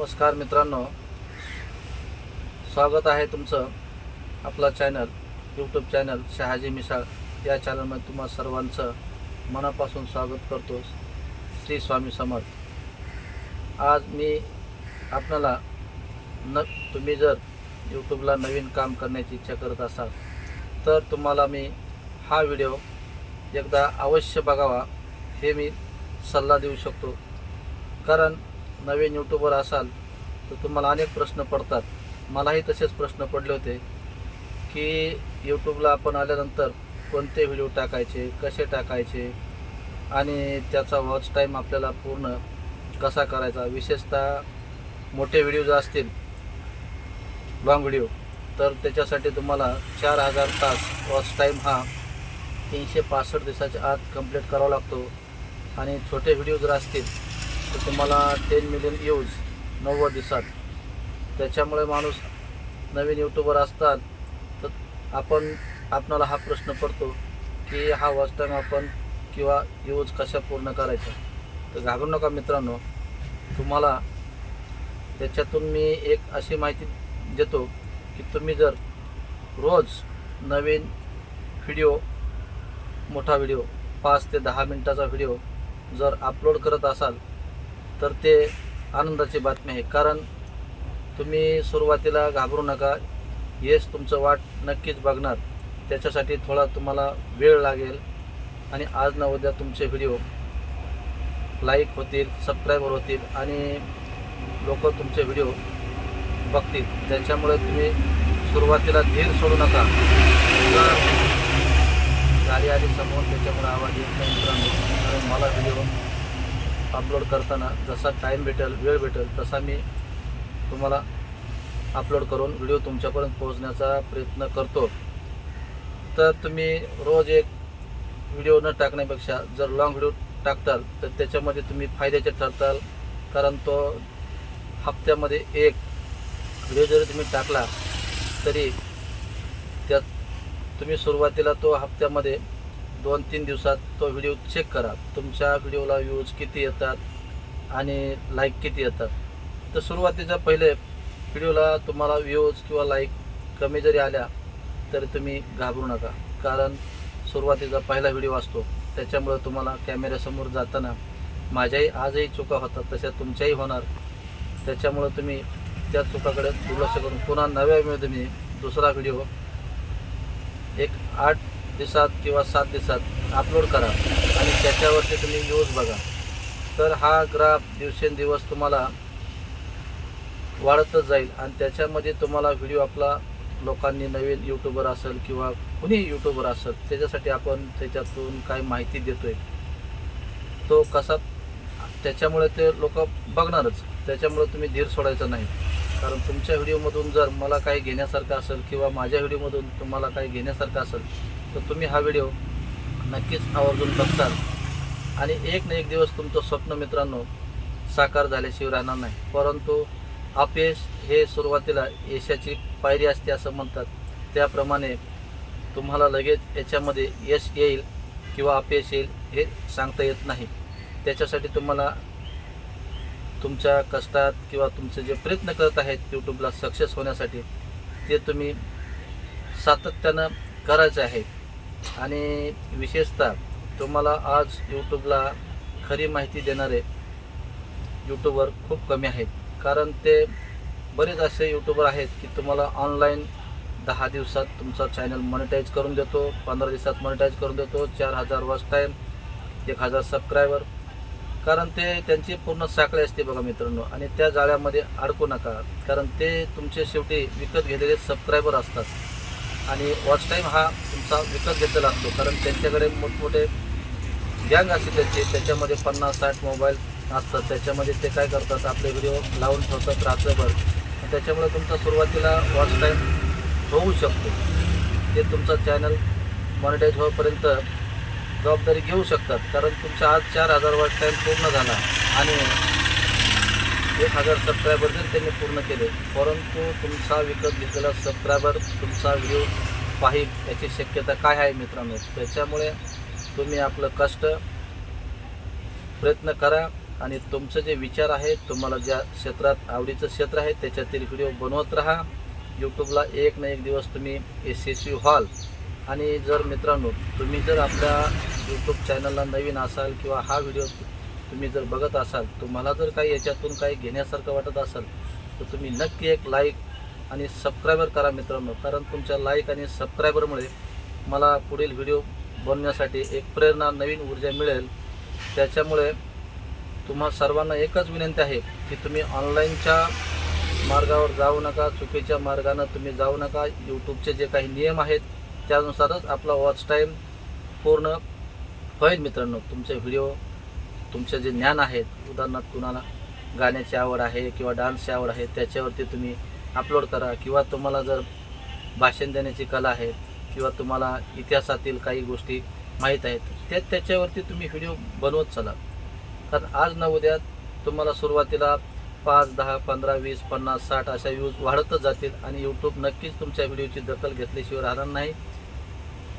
नमस्कार मित्रांनो. स्वागत आहे तुमचं आपला channel YouTube channel Shahaji Misal. या चॅनलमध्ये तुम्हा सर्वांचं मनापासून स्वागत करतो. श्री स्वामी समर्थ. आज मी आपणाला न तुम्ही जर यूट्यूबला नवीन काम करण्याची इच्छा करत असाल तर तुम्हाला मी हा व्हिडिओ एकदा अवश्य बघावा हे मी सल्ला देऊ शकतो. कारण नवीन यूट्यूबर असाल तर तुम्हाला अनेक प्रश्न पडतात. मलाही तसेच प्रश्न पडले होते की यूट्यूबला आपण आल्यानंतर कोणते व्हिडिओ टाकायचे कसे टाकायचे आणि त्याचा वॉच टाईम आपल्याला पूर्ण कसा करायचा? विशेषतः मोठे व्हिडिओ जर असतील लॉंग व्हिडिओ तर त्याच्यासाठी तुम्हाला चार हजार तास वॉच टाईम हा तीनशे पासष्ट दिवसाच्या आत कंप्लीट करावा लागतो. आणि छोटे व्हिडिओ जर असतील तर तुम्हाला टेन मिलियन व्ह्यूज नव्वद दिवसात. त्याच्यामुळे माणूस नवीन यूट्यूबर असतात तर आपण आपणाला हा प्रश्न पडतो की हा वॉच टाईम आपण किंवा यूज कशा पूर्ण करायचा तर घाबरू नका मित्रांनो. तुम्हाला त्याच्यातून मी एक अशी माहिती देतो की तुम्ही जर रोज नवीन व्हिडिओ मोठा व्हिडिओ पाच ते दहा मिनटाचा व्हिडिओ जर अपलोड करत असाल तर ते आनंदाची बातमी आहे. कारण तुम्ही सुरुवातीला घाबरू नका. येस तुमचं वाट नक्कीच बघणार. त्याच्यासाठी थोडा तुम्हाला वेळ लागेल. आणि आज ना उद्या तुमचे व्हिडिओ लाईक होतील सबस्क्रायबर होतील आणि लोक तुमचे व्हिडिओ बघतील. त्याच्यामुळे तुम्ही सुरुवातीला धीर सोडू नका. जर गाडी आली समोर त्याच्यामुळे आवाज येत नाही मित्रांनो. कारण मला व्हिडिओ अपलोड करताना जसा टाईम भेटेल वेळ भेटेल तसा मी तुम्हाला अपलोड करून व्हिडिओ तुमच्यापर्यंत पोहोचण्याचा प्रयत्न करतो. तर तुम्ही रोज एक व्हिडिओ न टाकण्यापेक्षा जर लॉंग व्हिडिओ टाकताल तर त्याच्यामध्ये तुम्ही फायद्याचे ठरताल. कारण तो हप्त्यामध्ये एक व्हिडिओ जरी तुम्ही टाकला तरी त्यात तुम्ही सुरुवातीला तो हप्त्यामध्ये दोन तीन दिवसात तो व्हिडिओ चेक करा. तुमच्या व्हिडिओला व्ह्यूज किती येतात आणि लाईक किती येतात. तर सुरुवातीच्या पहिले व्हिडिओला तुम्हाला व्ह्यूज किंवा लाईक कमी जरी आल्या तरी तुम्ही घाबरू नका. कारण सुरुवातीचा पहिला व्हिडिओ असतो. त्याच्यामुळे तुम्हाला कॅमेऱ्यासमोर जाताना माझ्याही आजही चुका होतात तशा तुमच्याही होणार. त्याच्यामुळं तुम्ही त्या चुकाकडे दुर्लक्ष करून पुन्हा नव्या तुम्ही दुसरा व्हिडिओ एक आठ दिवसात किंवा सात दिवसात अपलोड करा आणि त्याच्यावरती तुम्ही यूज बघा. तर हा ग्राफ दिवसेंदिवस तुम्हाला वाढतच जाईल आणि त्याच्यामध्ये तुम्हाला व्हिडिओ आपला लोकांनी नवीन यूट्यूबर असेल किंवा कुणी यूट्यूबर असेल त्याच्यासाठी आपण त्याच्यातून काय माहिती देतोय. तो कसा त्याच्यामुळे ते लोक बघणारच. त्याच्यामुळे तुम्ही धीर सोडायचा नाही. कारण तुमच्या व्हिडिओमधून जर मला काही घेण्यासारखं असेल किंवा माझ्या व्हिडिओमधून तुम्हाला काही घेण्यासारखं असेल तर तुम्ही हा व्हिडिओ नक्कीच आवर्जून बघताल. आणि एक ना एक दिवस तुमचं स्वप्न मित्रांनो साकार झाल्याशिवाय राहणार नाही. परंतु अपयश हे सुरुवातीला यशाची पायरी असते असं म्हणतात. त्याप्रमाणे तुम्हाला लगेच याच्यामध्ये यश येईल किंवा अपयश येईल हे सांगता येत नाही. त्याच्यासाठी तुम्हाला तुमच्या कष्टात किंवा तुमचे जे प्रयत्न करत आहेत यूट्यूबला सक्सेस होण्यासाठी ते तुम्ही सातत्यानं करायचं आहे. आणि विशेषतः तुम्हाला आज यूट्यूबला खरी माहिती देणारे यूट्यूबर खूप कमी आहेत. कारण ते बरेच असे यूट्यूबर आहेत की तुम्हाला ऑनलाईन दहा दिवसात तुमचा चॅनल मॉनिटाईज करून देतो पंधरा दिवसात मॉनिटाईज करून देतो चार हजार वॉच टाईम एक हजार सबस्क्रायबर कारण ते त्यांची पूर्ण साखळी असते बघा मित्रांनो. आणि त्या जाळ्यामध्ये अडकू नका. कारण ते तुमचे शेवटी विकत घेतलेले सबस्क्रायबर असतात. आणि वॉच टाईम हा तुमचा विकत घेतलेला असतो. कारण त्यांच्याकडे मोठमोठे गँग असते त्याचे त्याच्यामध्ये पन्नास साठ मोबाईल असतात. त्याच्यामध्ये ते काय करतात आपले व्हिडिओ लावून ठेवतात रात्रभर. त्याच्यामुळे तुमचा सुरुवातीला वॉच टाईम होऊ शकतो. ते तुमचा चॅनल मॉनिटाईज होईपर्यंत जबाबदारी घेऊ शकतात. कारण तुमचा आज चार हजार वॉच टाईम पूर्ण झाला. आणि एक हजार सबस्क्रायबर जर त्यांनी पूर्ण केले परंतु तुमचा विकत घेतलेला सबस्क्रायबर तुमचा व्हिडिओ पाहिल याची शक्यता काय आहे मित्रांनो? त्याच्यामुळे तुम्ही आपलं कष्ट प्रयत्न करा आणि तुमचं जे विचार आहे तुम्हाला ज्या क्षेत्रात आवडीचं क्षेत्र आहे त्याच्यातील व्हिडिओ बनवत राहा. यूट्यूबला एक ना एक दिवस तुम्ही यशस्वी व्हाल. आणि जर मित्रांनो तुम्ही जर आपल्या यूट्यूब चॅनलला नवीन असाल किंवा हा व्हिडिओ तुम्ही जर बघत असाल तुम्हाला जर काही याच्यातून काही घेण्यासारखं वाटत असेल तर तुम्ही नक्की एक लाईक आणि सबस्क्रायबर करा मित्रांनो. कारण तुमच्या लाईक आणि सबस्क्रायबरमुळे मला पुढील व्हिडिओ बनवण्यासाठी एक प्रेरणा नवीन ऊर्जा मिळेल. त्याच्यामुळे तुम्हा सर्वांना एकच विनंती आहे की तुम्ही ऑनलाईनच्या मार्गावर जाऊ नका चुकीच्या मार्गानं तुम्ही जाऊ नका. यूट्यूबचे जे काही नियम आहेत त्यानुसारच आपला वॉच टाईम पूर्ण होईल मित्रांनो. तुमचे व्हिडिओ तुमचं जे ज्ञान आहेत उदाहरणार्थ कुणाला गाण्याची आवड आहे किंवा डान्सची आवड आहे त्याच्यावरती तुम्ही अपलोड करा. किंवा तुम्हाला जर भाषण देण्याची कला आहे किंवा तुम्हाला इतिहासातील काही गोष्टी माहीत आहेत त्या त्याच्यावरती तुम्ही व्हिडिओ बनवत चला. कारण आज न उद्या तुम्हाला सुरुवातीला पाच दहा पंधरा वीस पन्नास साठ अशा व्ह्यूज वाढतच जातील आणि यूट्यूब नक्कीच तुमच्या व्हिडिओची दखल घेतल्याशिवाय राहणार नाही.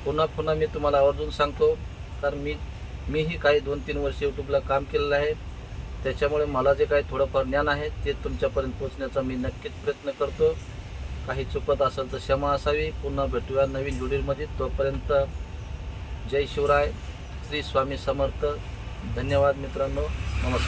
पुन्हा पुन्हा मी तुम्हाला आवर्जून सांगतो कारण मी मीही काही दोन तीन वर्ष यूट्यूबला काम केलेलं आहे. त्याच्यामुळे मला जे काही थोडंफार ज्ञान आहे ते तुमच्यापर्यंत पोहोचण्याचा मी नक्कीच प्रयत्न करतो. काही चुकत असेल तर क्षमा असावी. पुन्हा भेटूया नवीन व्हिडिओमध्ये तोपर्यंत जय शिवराय. श्री स्वामी समर्थ. धन्यवाद मित्रांनो. नमस्कार.